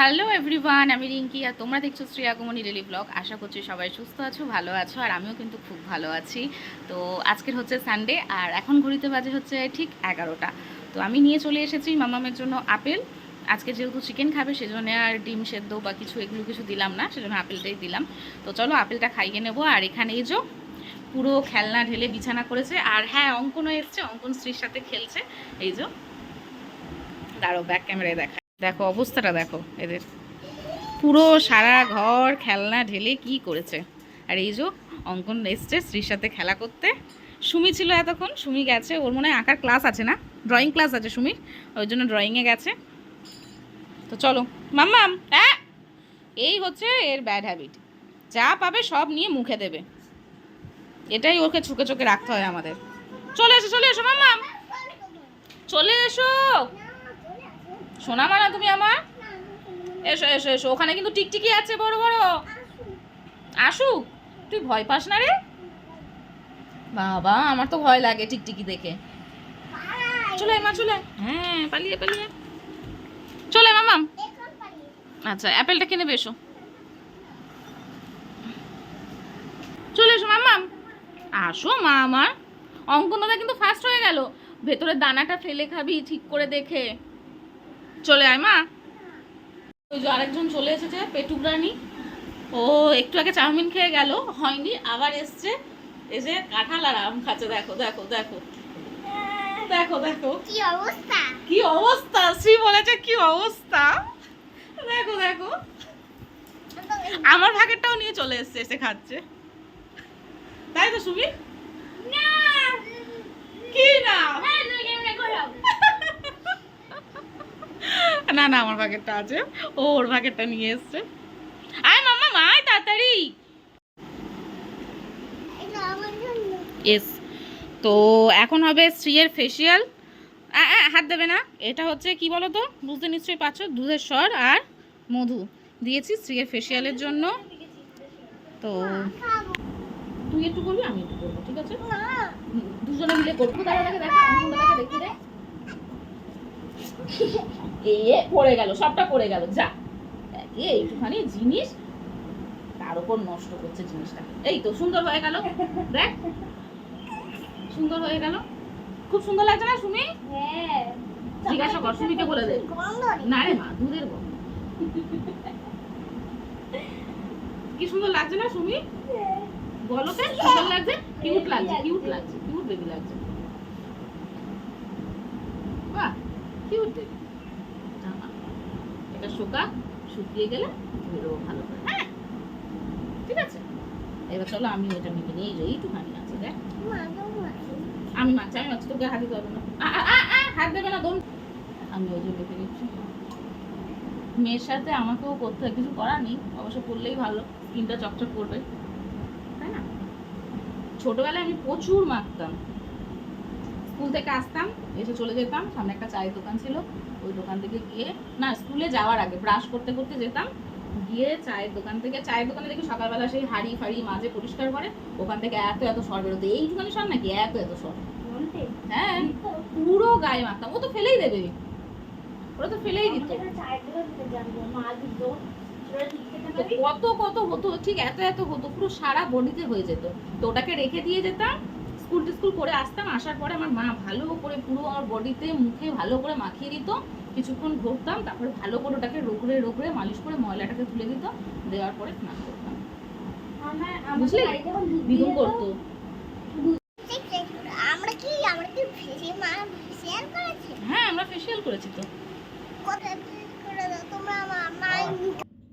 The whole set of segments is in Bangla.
হ্যালো এভরিওয়ান আমি রিঙ্কি আর তোমরা দেখছ শ্রী আগমনী ডেলি ব্লগ আশা করছি সবাই সুস্থ আছো, ভালো আছো, আর আমিও কিন্তু খুব ভালো আছি। তো আজকের হচ্ছে সানডে আর এখন ঘড়িতে বাজে হচ্ছে ঠিক এগারোটা। তো আমি নিয়ে চলে এসেছি মামামের জন্য আপেল। আজকে যেহেতু চিকেন খাবে, সেজন্য আর ডিম সেদ্ধ বা কিছু এগুলো কিছু দিলাম না, সেজন্য আপেলটাই দিলাম। তো চলো আপেলটা খাইয়ে নেব, আর এখানে এই যে পুরো খেলনা ঢেলে বিছানা করেছে, আর হ্যাঁ অঙ্কনও এসছে, অঙ্কন স্ত্রীর সাথে খেলছে। এই যে দাঁড়ো ব্যাক ক্যামেরায় দেখা। দেখো, অবস্থাটা দেখো, এদের। পুরো সারা ঘর, খেলনা ঢেলে কি করেছে? আর এই যে অঙ্কন এসছে স্ত্রীর সাথে খেলা করতে। সুমি ছিল এতক্ষণ, সুমি গেছে, ওর মনে হয় আঁকার ক্লাস আছে না? ড্রয়িং ক্লাস আছে সুমির, ওই জন্য ড্রয়িংয়ে গেছে। তো চলো মাম্মাম হ্যাঁ এই হচ্ছে এর ব্যাড হ্যাবিট যা পাবে সব নিয়ে মুখে দেবে। এটাই ওকে চোখে চোখে রাখতে হয় আমাদের। চলে এসো চলে এসো মাম্মাম চলে এসো। শোনা মানা তুমি আমার? এসো এসো এসো। ওখানে কিন্তু টিকটিকি আছে, বড় বড়। আসুক। তুই ভয় পাস না রে। বাবা, আমার তো ভয় লাগে টিকটিকি দেখে। চলে মা, চলে হ্যাঁ পালিয়ে পালিয়ে। চলে মামাম আচ্ছা অ্যাপেলটা কিনে বেশো। চলে এসো মামাম আসো মা আমার। অঙ্কনটা কিন্তু ফার্স্ট হয়ে গেল। ভেতরের দানাটা ফেলে খাবি, ঠিক করে দেখে। চলে আয় মা ওই যে আরেকজন চলে এসেছে পেটুক রানী ও একটু আগে চাউমিন খেয়ে গেল হয়নি আবার এসছে এসে কাঁঠাল আর আম খাচ্ছে দেখো দেখো দেখো দেখো দেখো কি অবস্থা কি অবস্থা শ্রী বলেছে কি অবস্থা দেখো দেখো আমার ভাগেরটাও নিয়ে চলে এসছে এসে খাচ্ছে তাই তো সুমি না কি না হ্যাঁ তুই কেমনে করো না না আমার ভাগেরটা আছে। ও ওর ভাগেরটা নিয়ে এসছে। আয় মাম্মা আয় তাড়াতাড়ি। এস তো এখন হবে শ্রীয়ের ফেসিয়াল হাত দেবে না। এটা হচ্ছে কি বলো তো বুঝতে নিশ্চয়ই পাচ্ছ দুধের স্বর আর মধু। দিয়েছি শ্রীয়ের ফেসিয়ালের জন্য। তো তুই একটু করবি আমি একটু করব ঠিক আছে? দুজনে মিলে করব। দাঁড়া দেখে দেখ দেখে দেখি রে এ পড়ে গেল সবটা পড়ে গেল যা। এইটুখানি জিনিস তার উপর নষ্ট করছে জিনিসটা। এই তো সুন্দর হয়ে গেল। দেখ সুন্দর হয়ে গেল। খুব সুন্দর লাগছে না সুমি? হ্যাঁ। জিজ্ঞাসা কর সুমিকে বলে দে। না রে মা দুধের গন্ধ। কি সুন্দর লাগছে না সুমি? বলো তো সুন্দর লাগছে? কিউট লাগছে কিউট লাগছে কিউট বেবি লাগছে। বাহ। কিউট বেবি এটা শুকা, শুকিয়ে গেলে বেরোবো ভালো করে। হ্যাঁ ঠিক আছে। এবার চলো আমি ওইটা মেখে নিয়ে যাই এইটুখানি আছে, দেখ। আমি মাছ আমি মাছ তোকে হাত দিতে না। হাত দেবে না দম আমি ওই যে মেখে দিচ্ছি মেয়ের সাথে আমাকেও করতে কিছু করার নেই। অবশ্য করলেই ভালো, স্কিনটা চকচক করবে। তাই না? ছোটবেলায় আমি প্রচুর মাখতাম। স্কুল থেকে আসতাম এসে চলে যেতাম সামনে একটা চায়ের দোকান ছিল ওই দোকান থেকে গিয়ে না স্কুলে যাওয়ার আগে ব্রাশ করতে করতে যেতাম গিয়ে চায়ের দোকান থেকে চায়ের দোকানে দেখি সকালবেলা সেই হাড়ি ফাড়ি মাঝে পরিষ্কার করে ওখান থেকে এত এত সর বেরোতো এইটুখানি সর নাকি? এত এত সর। হ্যাঁ পুরো গায়ে মাখতাম ও তো ফেলেই দেবে ওরা তো ফেলেই দিত। কত কত হতো ঠিক এত এত হতো পুরো সারা বডিতে হয়ে যেত। তো ওটাকে রেখে দিয়ে যেতাম স্কুল টিস্কুল করে আসতাম আসার পরে আমার মা ভালো করে পুরো আমার বডিতে মুখে ভালো করে মাখিয়ে দিত। কিছুক্ষণ ঘুরতাম তারপরে ভালো করে ওটাকে রোগড়ে রোগড়ে মালিশ করে ময়লাটাকে তুলে দিত দেওয়ার পরে স্নান করতাম। বুঝলি? বিদুম করতো। আমরা কি আমরা কি ফেসে মা শেয়ার করেছি? হ্যাঁ আমরা ফেসিয়াল করেছি তো কোথায় করে দাও তোমরা আমার মায়ের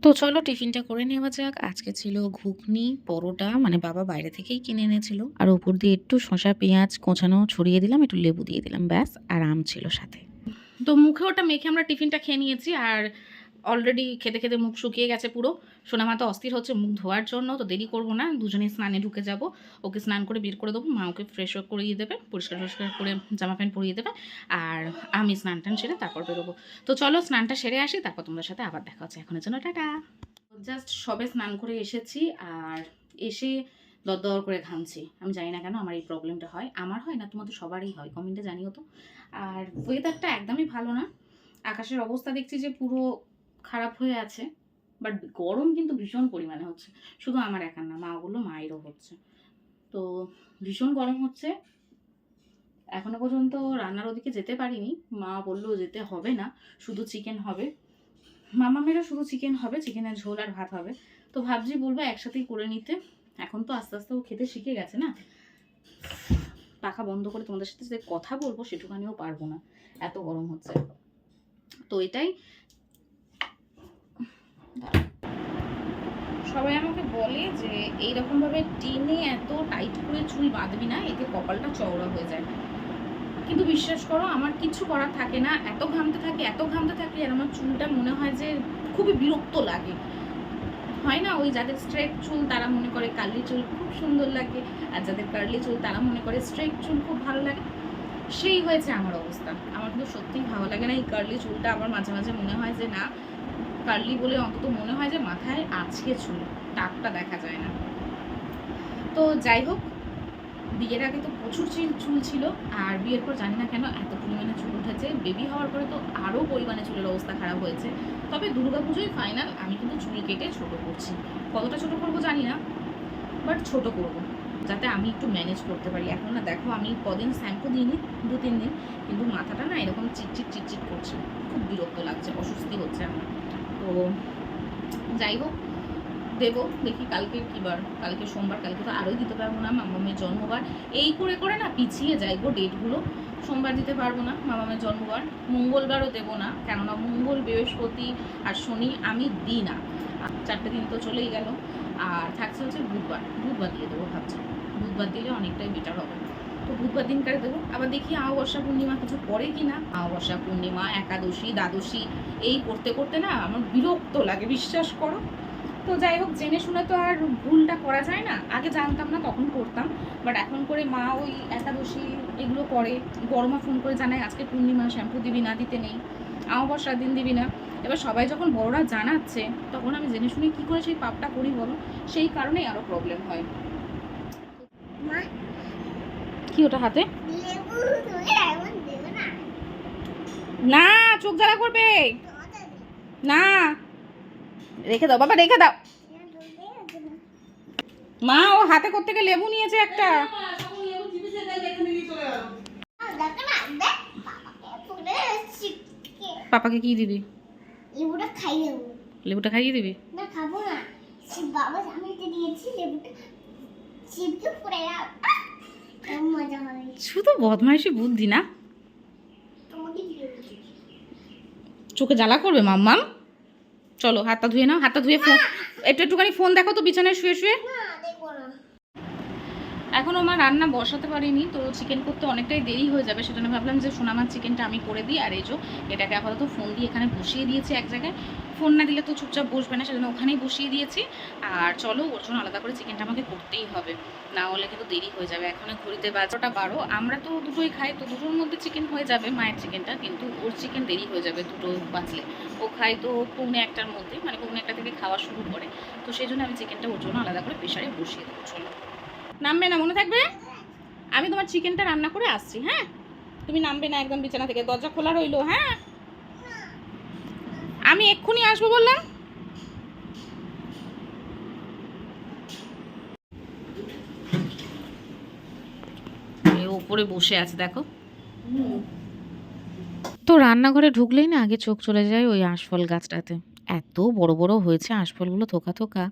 তো চলো টিফিনটা করে নেওয়া যাক। আজকে ছিল ঘুগনি, পরোটা মানে বাবা বাইরে থেকেই কিনে এনেছিল। আর উপর দিয়ে একটু শশা পেঁয়াজ, কোঁচানো ছড়িয়ে দিলাম, একটু লেবু দিয়ে দিলাম, ব্যাস, আর আম ছিল সাথে। তো মুখে ওটা মেখে আমরা টিফিনটা খেয়ে নিয়েছি, আর অলরেডি খেতে খেতে মুখ শুকিয়ে গেছে পুরো। সোনামা তো অস্থির হচ্ছে, মুখ ধোয়ার জন্য, তো দেরি করব না, দুজনেই স্নানে ঢুকে যাব। ওকে স্নান করে বের করে দেবো, মা ওকে ফ্রেশ করিয়ে দেবে, পরিষ্কার টরিষ্কার করে জামা প্যান্ট পরিয়ে দেবে, আর আমি স্নান টান সেরে তারপর বেরোবো। তো চলো স্নানটা সেরে আসি, তারপর তোমাদের সাথে আবার দেখা হচ্ছে। এখনের জন্য টাটা। জাস্ট সবে স্নান করে এসেছি, আর এসে দর করে ঘামছি। আমি জানি না কেন আমার এই প্রবলেমটা হয়। আমার হয় না, তোমাদের সবারই হয় কমেন্টে জানিও তো। আর ওয়েদারটা একদমই ভালো না। আকাশের অবস্থা দেখছি যে পুরো খারাপ হয়ে আছে বাট গরম কিন্তু ভীষণ পরিমাণে হচ্ছে। শুধু আমার একার না মা বলল মায়েরও হচ্ছে। তো ভীষণ গরম হচ্ছে। এখনও পর্যন্ত রান্নার ওদিকে যেতে পারিনি। মা বলল যেতে হবে না, শুধু চিকেন হবে। মামা মেয়েরা শুধু চিকেন হবে চিকেনের ঝোল আর ভাত হবে। তো ভাবছি বলব একসাথেই করে নিতে। এখন তো আস্তে আস্তে ও খেতে শিখে গেছে না। পাখা বন্ধ করে তোমাদের সাথে যে কথা বলব, সেটুকানিও পারব না। এত গরম হচ্ছে। তো এটাই সবাই আমাকে বলে যে এইরকমভাবে টিনে এত টাইট করে চুল বাঁধবি না, এতে কপালটা চওড়া হয়ে যায়। কিন্তু বিশ্বাস করো, আমার কিছু করার থাকে না, এত ঘামতে থাকে, এত ঘামতে থাকে আর আমার চুলটা মনে হয় যে খুবই বিরক্ত লাগে। হয় না, ওই যাদের স্ট্রেট চুল তারা মনে করে কার্লি চুল খুব সুন্দর লাগে, আর যাদের কার্লি চুল তারা মনে করে স্ট্রেট চুল খুব ভালো লাগে। সেই হয়েছে আমার অবস্থা। আমার কিন্তু সত্যিই ভালো লাগে না এই কার্লি চুলটা, আমার মাঝে মাঝে মনে হয় যে না কার্লি বলে অন্তত মনে হয় যে মাথায় আজকে চুল টাকটা দেখা যায় না। তো যাই হোক, বিয়ের আগে তো প্রচুর চুল- চুল ছিল, আর বিয়ের পর জানি না কেন এত পরিমাণে চুল উঠেছে। বেবি হওয়ার পরে তো আরও পরিমাণে চুলের অবস্থা খারাপ হয়েছে। তবে দুর্গাপুজোয় ফাইনাল আমি কিন্তু চুল কেটে ছোট করছি। কতটা ছোট করব জানি না বাট ছোট করব, যাতে আমি একটু ম্যানেজ করতে পারি। এখন না দেখো, আমি কদিন শ্যাম্পু দিইনি দু তিন দিন, কিন্তু মাথাটা না এরকম চিটচিট চিটচিট করছে। খুব বিরক্ত লাগছে, অস্বস্তি হচ্ছে আমার। তো যাই হোক, দেবো, দেখি কালকে কী বার, কালকে সোমবার, কালকে তো আরোই দিতে পারব না, মামামের জন্মবার। এই করে করে না পিছিয়ে যায় গো ডেটগুলো সোমবার দিতে পারব না মামামের জন্মবার। মঙ্গলবারও দেবো না, কেননা মঙ্গল, বৃহস্পতি আর শনি আমি দিই না। চারটে দিন তো চলেই গেল। আর থাকছে হচ্ছে বুধবার বুধবার দিয়ে দেবো ভাবছি। বুধবার দিলে অনেকটাই বেটার হবে। তো বুধবার দিনকারে দেবো আবার দেখি আমাবস্যা পূর্ণিমা কিছু পরে কি না আমাবস্যা পূর্ণিমা একাদশী দ্বাদশী এই করতে করতে না আমার বিরক্ত লাগে বিশ্বাস করো। তো যাই হোক জেনে শুনে তো আর ভুলটা করা যায় না। আগে জানতাম না তখন করতাম। বাট এখন করে মা ওই একাদশী এগুলো করে। বড়মা ফোন করে জানায় আজকে পূর্ণিমা শ্যাম্পু দিবি না দিতে নেই। আমাবস্যার দিন দিবি না। এবার সবাই যখন বড়রা জানাচ্ছে তখন আমি জেনে শুনে কী করে সেই পাপটা করি বলো? সেই কারণেই আরও প্রবলেম হয়। মা কি ওটা হাতে? না? চোখ জ্বালা করবে। না। রেখে দাও বাবা রেখে দাও। মা ও হাতে করতে গিয়ে লেবু নিয়েছে একটা? চিপকে পাপাকে কি দিবি? লেবুটা খাই লেবুটা খাইয়ে দিবি? না খাব না। বাবা আমি দিয়েছি লেবুটা। মজা হবে শুধু বদমাইশি বুদ্ধি না। চোখে জ্বালা করবে মাম্মাম? চলো হাতটা ধুয়ে নাও হাতটা ধুয়ে ফোন একটু একটুখানি ফোন দেখো তো বিছানায় শুয়ে শুয়ে। এখনও আমার রান্না বসাতে পারিনি, তো চিকেন করতে অনেকটাই দেরি হয়ে যাবে, সেজন্য ভাবলাম যে সোনামার চিকেনটা আমি করে দিই, আর এই যে এটাকে আপাতত ফোন দিয়ে এখানে বসিয়ে দিয়েছি এক জায়গায়। ফোন না দিলে তো চুপচাপ বসবে না, সেজন্য ওখানেই বসিয়ে দিয়েছি। আর চলো, ওর জন্য আলাদা করে চিকেনটা আমাকে করতেই হবে, না হলে কিন্তু দেরি হয়ে যাবে, এখন ঘড়িতে বারোটা বারো। আমরা তো দুটোই খাই, তো দুটোর মধ্যে চিকেন হয়ে যাবে, মায়ের চিকেনটা কিন্তু ওর চিকেন দেরি হয়ে যাবে দুটো বাঁচলে ও খায় তো পৌনে একটার মধ্যে মানে পৌনে একটা থেকে খাওয়া শুরু করে। তো সেই জন্য আমি চিকেনটা ওর জন্য আলাদা করে প্রেশারে বসিয়ে দেবো, চলো। নামবে না, মনে থাকবে? আমি তোমার চিকেনটা রান্না করে আসছি হ্যাঁ? তুমি নামবে না একদম বিছানা থেকে, দরজা খোলা রইল হ্যাঁ? আমি এক্ষুনি আসব বললাম। এ ওপরে বসে আছে, দেখো। তো রান্নাঘরে ঢুকলেই না আগে চোখ চলে যায় ওই আঁশফল গাছটাতে। এত বড় বড় হয়েছে আঁশফলগুলো থোকা থোকা।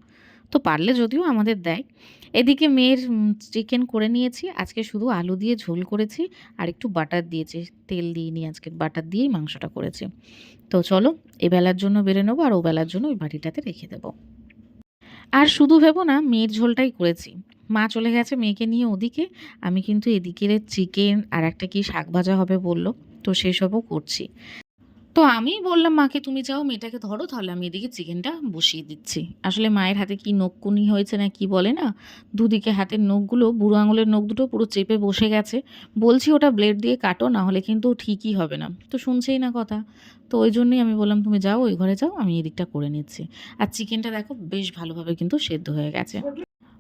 তো পারলে যদিও আমাদের দেয়। এদিকে মেয়ের চিকেন করে নিয়েছি। আজকে শুধু আলু দিয়ে ঝোল করেছি আর একটু বাটার দিয়েছি। তেল দিইনি আজকে বাটার দিয়েই মাংসটা করেছি। তো চলো, এ বেলার জন্য বেড়ে নেব আর ও বেলার জন্য ওই বাটিটাতে রেখে দেবো। আর শুধু ভেবো না, মেয়ের ঝোলটাই করেছি। মা চলে গেছে মেয়েকে নিয়ে ওদিকে। আমি কিন্তু এদিকে চিকেন আর একটা কি শাক ভাজা হবে বলল। তো সেসবও করছি। তো আমি বললাম, মাকে তুমি যাও, মেয়েটাকে ধরো, তাহলে আমি এদিকে চিকেনটা বসিয়ে দিচ্ছি। আসলে মায়ের হাতে কি নখকুনি হয়েছে না কি বলে না, দুদিকে হাতের নখগুলো, বুড়ো আঙুলের নখ দুটো পুরো চেপে বসে গেছে। বলছি, ওটা ব্লেড দিয়ে কাটো, না হলে কিন্তু ঠিকই হবে না। তো শুনছেই না কথা। তো ওই জন্যই আমি বললাম, তুমি যাও, ওই ঘরে যাও, আমি এদিকটা করে নিচ্ছি। আর চিকেনটা দেখো, বেশ ভালোভাবে কিন্তু সেদ্ধ হয়ে গেছে।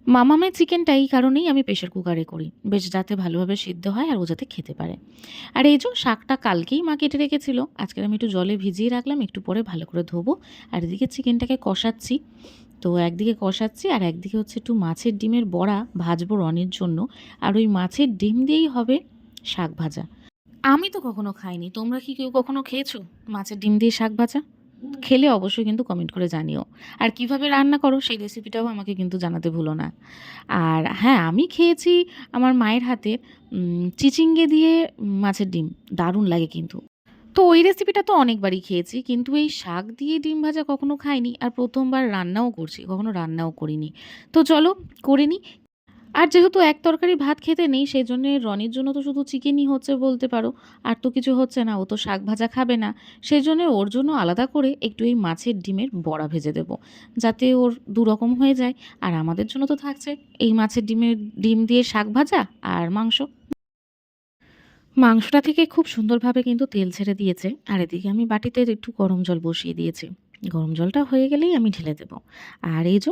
মামামের চিকেনটা এই কারণেই আমি প্রেশার কুকারে করি। বেশ যাতে ভালোভাবে সিদ্ধ হয় আর ও যাতে খেতে পারে। আর এই যে শাকটা কালকেই মা কেটে রেখেছিল আজকে আমি একটু জলে ভিজিয়ে রাখলাম, একটু পরে ভালো করে ধোবো। আর এদিকে চিকেনটাকে কষাচ্ছি। তো একদিকে কষাচ্ছি আর একদিকে হচ্ছে একটু মাছের ডিমের বড়া ভাজবো রনের জন্য। আর ওই মাছের ডিম দিয়েই হবে শাক ভাজা। আমি তো কখনো খাইনি। তোমরা কি কেউ কখনো খেয়েছো মাছের ডিম দিয়ে শাক ভাজা? খেলে অবশ্যই কিন্তু কমেন্ট করে জানিও। আর কীভাবে রান্না করো সেই রেসিপিটাও আমাকে কিন্তু জানাতে ভুলো না। আর হ্যাঁ আমি খেয়েছি আমার মায়ের হাতে চিচিঙ্গে দিয়ে মাছের ডিম। দারুণ লাগে কিন্তু। তো ওই রেসিপিটা তো অনেকবারই খেয়েছি, কিন্তু এই শাক দিয়ে ডিম ভাজা কখনো খাইনি আর প্রথমবার রান্নাও করছি, কখনো রান্নাও করিনি। তো চলো, করে নিই আর যেহেতু এক তরকারি ভাত খেতে নেই সেই জন্য রনির জন্য তো শুধু চিকেনই হচ্ছে বলতে পারো। আর তো কিছু হচ্ছে না, ও তো শাক ভাজা খাবে না। সেই জন্য ওর জন্য আলাদা করে একটু এই মাছের ডিমের বড়া ভেজে দেবো, যাতে ওর দু রকম হয়ে যায়। আর আমাদের জন্য তো থাকছে এই মাছের ডিমের, ডিম দিয়ে শাক ভাজা আর মাংস। মাংসটা থেকে খুব সুন্দরভাবে কিন্তু তেল ছেড়ে দিয়েছে, আর এদিকে আমি বাটিতে একটু গরম জল বসিয়ে দিয়েছি। গরম জলটা হয়ে গেলেই আমি ঢেলে দেবো। আর এই যে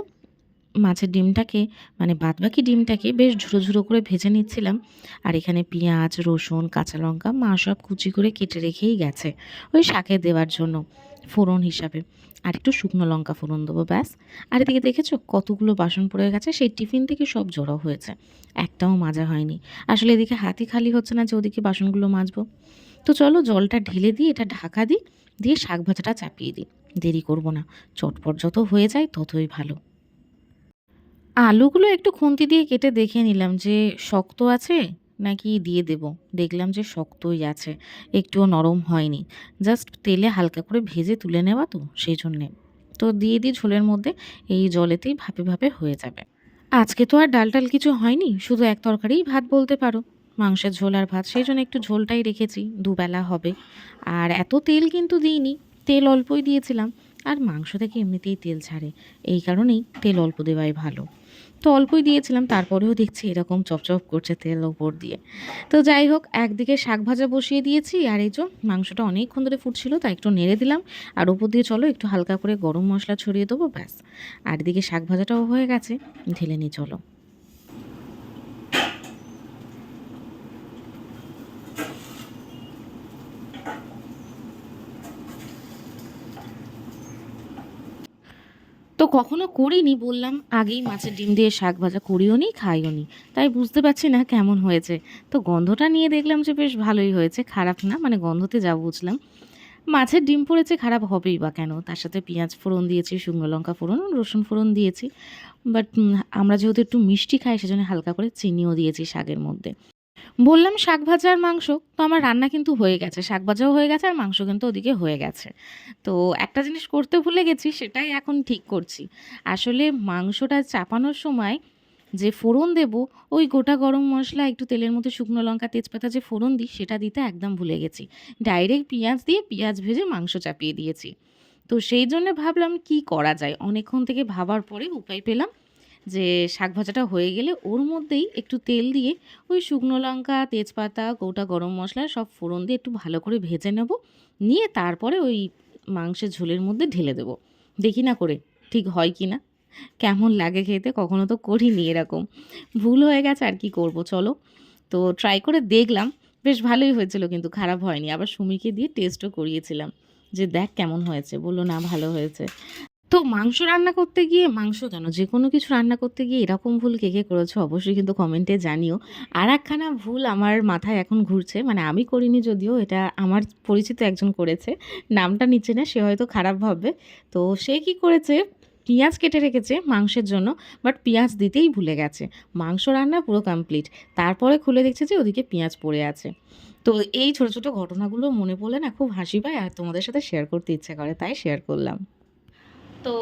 মাছের ডিমটাকে মানে বাদবাকি ডিমটাকে বেশ ঝুড়ো ঝুড়ো করে ভেজে নিচ্ছিলাম। আর এখানে পেঁয়াজ, রসুন, কাঁচা লঙ্কা, মা সব কুচি করে কেটে রেখেই গেছে। ওই শাকে দেওয়ার জন্য ফোড়ন হিসাবে। আর একটু শুকনো লঙ্কা ফোড়ন দেবো ব্যাস। আর এদিকে দেখেছ কতগুলো বাসন পড়ে গেছে? সেই টিফিন থেকে সব জড়ো হয়েছে। একটাও মাজা হয়নি। আসলে এদিকে হাতি খালি হচ্ছে না যে ওদিকে বাসনগুলো মাজবো। তো চলো জলটা ঢেলে দিই এটা ঢাকা দিই, দিয়ে শাক ভাজাটা চাপিয়ে দিই। দেরি করব না। চটপট যত হয়ে যায় ততই ভালো। আলুগুলো একটু খুন্তি দিয়ে কেটে দেখে নিলাম যে শক্ত আছে নাকি দিয়ে দেব। দেখলাম যে শক্তই আছে, একটুও নরম হয়নি। জাস্ট তেলে হালকা করে ভেজে তুলে নেওয়া তো, সেই জন্যে। তো দিয়ে দিই ঝোলের মধ্যে, এই জলেতেই ভাপে ভাপে হয়ে যাবে। আজকে তো আর ডাল টাল কিছু হয়নি, শুধু এক তরকারিই ভাত বলতে পারো। মাংসের ঝোল আর ভাত, সেই জন্য একটু ঝোলটাই রেখেছি, দুবেলা হবে। আর এত তেল কিন্তু দিইনি, তেল অল্পই দিয়েছিলাম। আর মাংস থেকে এমনিতেই তেল ছাড়ে, এই কারণেই তেল অল্প দেওয়াই ভালো। তো অল্পই দিয়েছিলাম, তারপরেও দেখছি এরকম চপচপ করছে তেল ওপর দিয়ে। তো যাই হোক, একদিকে শাক ভাজা বসিয়ে দিয়েছি, আর এই যে মাংসটা অনেকক্ষণ ধরে ফুটছিল, তাই একটু নেড়ে দিলাম। আর ওপর দিয়ে চলো, একটু হালকা করে গরম মশলা ছড়িয়ে দেবো, ব্যাস। আর এদিকে শাক ভাজাটাও হয়ে গেছে, ঢেলে নিয়ে চলো। কখনো করিনি, বললাম, আগেই মাছের ডিম দিয়ে শাক ভাজা করিও নি, খাইও নি। তাই বুঝতে পারছি না কেমন হয়েছে। তো গন্ধটা নিয়ে দেখলাম যে বেশ ভালোই হয়েছে, খারাপ না মানে গন্ধতে যা বুঝলাম। মাছের ডিম পড়েছে, খারাপ হবেই বা কেন? তার সাথে পেঁয়াজ ফোড়ন দিয়েছি, শুকনো লঙ্কা ফোড়ন, রসুন ফোড়ন দিয়েছি। বাট আমরা যেহেতু একটু মিষ্টি খাই, সেজন্য হালকা করে চিনিও দিয়েছি শাকের মধ্যে। বললাম শাক ভাজা আর মাংস, তো আমার রান্না কিন্তু হয়ে গেছে। শাক ভাজাও হয়ে গেছে আর মাংস কিন্তু ওদিকে হয়ে গেছে। তো একটা জিনিস করতে ভুলে গেছি, সেটাই এখন ঠিক করছি। আসলে মাংসটা চাপানোর সময় যে ফোড়ন দেব, ওই গোটা গরম মশলা, একটু তেলের মধ্যে শুকনো লঙ্কা, তেজপাতা যে ফোড়ন দিই, সেটা দিতে একদম ভুলে গেছি। ডাইরেক্ট পেঁয়াজ দিয়ে পেঁয়াজ ভেজে মাংস চাপিয়ে দিয়েছি। তো সেই জন্য ভাবলাম কি করা যায়? অনেকক্ষণ থেকে ভাবার পরে উপায় পেলাম যে শাক ভাজাটা হয়ে গেলে ওর মধ্যেই একটু তেল দিয়ে ওই শুকনো লঙ্কা, তেজপাতা, গোটা গরম মশলা সব ফোড়ন দিয়ে একটু ভালো করে ভেজে নেব। নিয়ে তারপরে ওই মাংসের ঝোলের মধ্যে ঢেলে দেবো। দেখি না করে ঠিক হয় কি না। কেমন লাগে খেতে কখনো তো করিনি এরকম। ভুল হয়ে গেছে আর কি করব, চলো। তো ট্রাই করে দেখলাম, বেশ ভালোই হয়েছিল কিন্তু খারাপ হয়নি। আবার সুমিকে দিয়ে টেস্টও করিয়েছিলাম যে দেখ কেমন হয়েছে। বলল, না, ভালো হয়েছে। তো মাংস রান্না করতে গিয়ে, মাংস কেন? যে কোনো কিছু রান্না করতে গিয়ে এরকম ভুল কে কে করেছ? অবশ্যই কিন্তু কমেন্টে জানিও। আর একখানা ভুল আমার মাথায় এখন ঘুরছে মানে আমি করিনি যদিও, এটা আমার পরিচিত একজন করেছে। নামটা নিচ্ছে না, সে হয়তো খারাপ ভাববে। তো সে কি করেছে? পেঁয়াজ কেটে রেখেছে মাংসের জন্য বাট পেঁয়াজ দিতেই ভুলে গেছে। মাংস রান্না পুরো কমপ্লিট তারপরে খুলে দেখছে যে ওদিকে পেঁয়াজ পড়ে আছে। তো এই ছোটো ছোটো ঘটনাগুলো মনে পড়লে না, খুব হাসি পায়। আর তোমাদের সাথে শেয়ার করতে ইচ্ছে করে, তাই শেয়ার করলাম। তো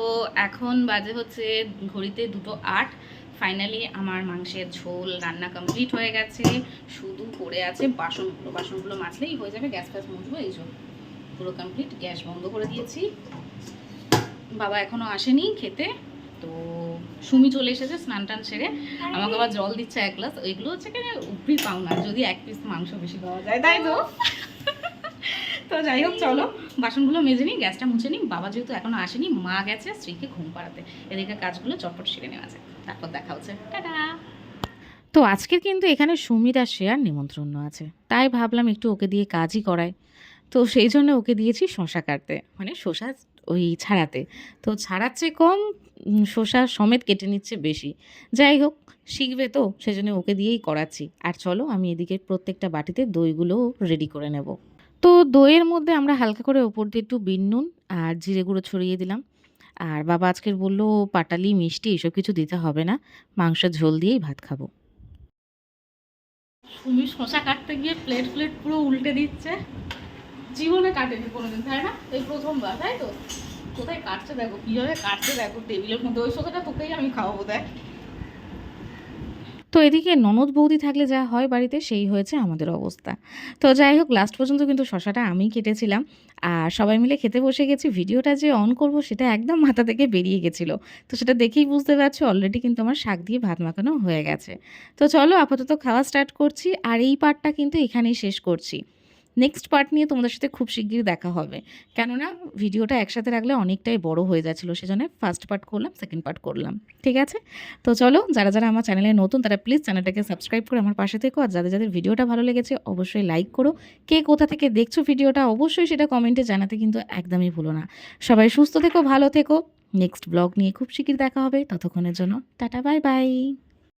এখন বাজে হচ্ছে ঘড়িতে দুটো আট। ফাইনালি আমার মাংসের ঝোল রান্না কমপ্লিট হয়ে গেছে। শুধু পড়ে আছে বাসনগুলো। বাসনগুলো মাজলেই হয়ে যাবে গ্যাস ফ্যাস মুছবো এই জন্য পুরো কমপ্লিট গ্যাস বন্ধ করে দিয়েছি। বাবা এখনও আসেনি খেতে তো সুমি চলে এসেছে স্নান টান সেরে। আমাকে আবার জল দিচ্ছে এক গ্লাস। ওইগুলো হচ্ছে কেন উপরি পাওনা যদি এক পিস মাংস বেশি পাওয়া যায়। তাই তো? তো যাই হোক, চলো। বাসনগুলো মেজে নিই, গ্যাসটা মুছে নিই। বাবা যেহেতু এখনও আসেনি, মা গেছে স্ত্রীকে ঘুম পাড়াতে। এদিকে কাজগুলো চটপট সেরে নেওয়া যায় তারপর দেখা হচ্ছে। তো আজকের কিন্তু এখানে সুমিত আর শেয়ার নিমন্ত্রণ আছে। তাই ভাবলাম একটু ওকে দিয়ে কাজই করাই। তো সেই জন্য ওকে দিয়েছি শশা কাটতে। মানে শশা ওই ছাড়াতে। তো ছাড়াচ্ছে কম শশা সমেত কেটে নিচ্ছে বেশি। যাই হোক, শিখবে তো সেই জন্য ওকে দিয়েই করাচ্ছি। আর চলো, আমি এদিকে প্রত্যেকটা বাটিতে দইগুলোও রেডি করে নেব। তো দইয়ের মধ্যে আমরা হালকা করে ওপর দিয়ে একটু বিন নুন আর জিরে গুঁড়ো ছড়িয়ে দিলাম। আর বাবা আজকের বলল, পাটালি, মিষ্টি, এসব কিছু দিতে হবে না, মাংসের ঝোল দিয়েই ভাত খাব। সুমি শশা কাটতে গিয়ে প্লেট প্লেট পুরো উল্টে দিচ্ছে। জীবনে কাটেনি কোনোদিন, তাই না? এই প্রথমবার, তাই তো? কোথায় কাটছে দেখো, কীভাবে কাটছে দেখো, টেবিলের মধ্যে ওই শসাটা তোকেই আমি খাওয়াবো, দেখ। তো এদিকে ননদ বৌদি থাকলে যা হয় বাড়িতে, সেই হয়েছে আমাদের অবস্থা। তো যাই হোক লাস্ট পর্যন্ত কিন্তু শশাটা আমি কেটেছিলাম। আর সবাই মিলে খেতে বসে গেছি। ভিডিওটা যে অন করব, সেটা একদম মাথা থেকে বেরিয়ে গেছিল। তো সেটা দেখেই বুঝতে পারছি অলরেডি কিন্তু আমার শাক দিয়ে ভাত মাখানো হয়ে গেছে। তো চলো, আপাতত খাওয়া স্টার্ট করছি। আর এই পার্টটা কিন্তু এখানেই শেষ করছি। নেক্সট পার্ট নিয়ে তোমাদের সাথে খুব শিগগিরই দেখা হবে। কেননা ভিডিওটা একসাথে রাখলে অনেকটাই বড় হয়ে যাচ্ছিল, সেজন্য ফার্স্ট পার্ট করলাম সেকেন্ড পার্ট করলাম। ঠিক আছে? তো চলো, যারা যারা আমার চ্যানেলে নতুন, তারা প্লিজ চ্যানেলটাকে সাবস্ক্রাইব করে আমার পাশে থেকো। আর যাদের যাদের ভিডিওটা ভালো লেগেছে, অবশ্যই লাইক করো। কে কোথা থেকে দেখছ ভিডিওটা, অবশ্যই সেটা কমেন্টে জানাতে কিন্তু একদমই ভুলো না। সবাই সুস্থ থেকো, ভালো থেকো। নেক্সট ব্লগ নিয়ে খুব শিগগির দেখা হবে। ততক্ষণের জন্য টাটা বাই বাই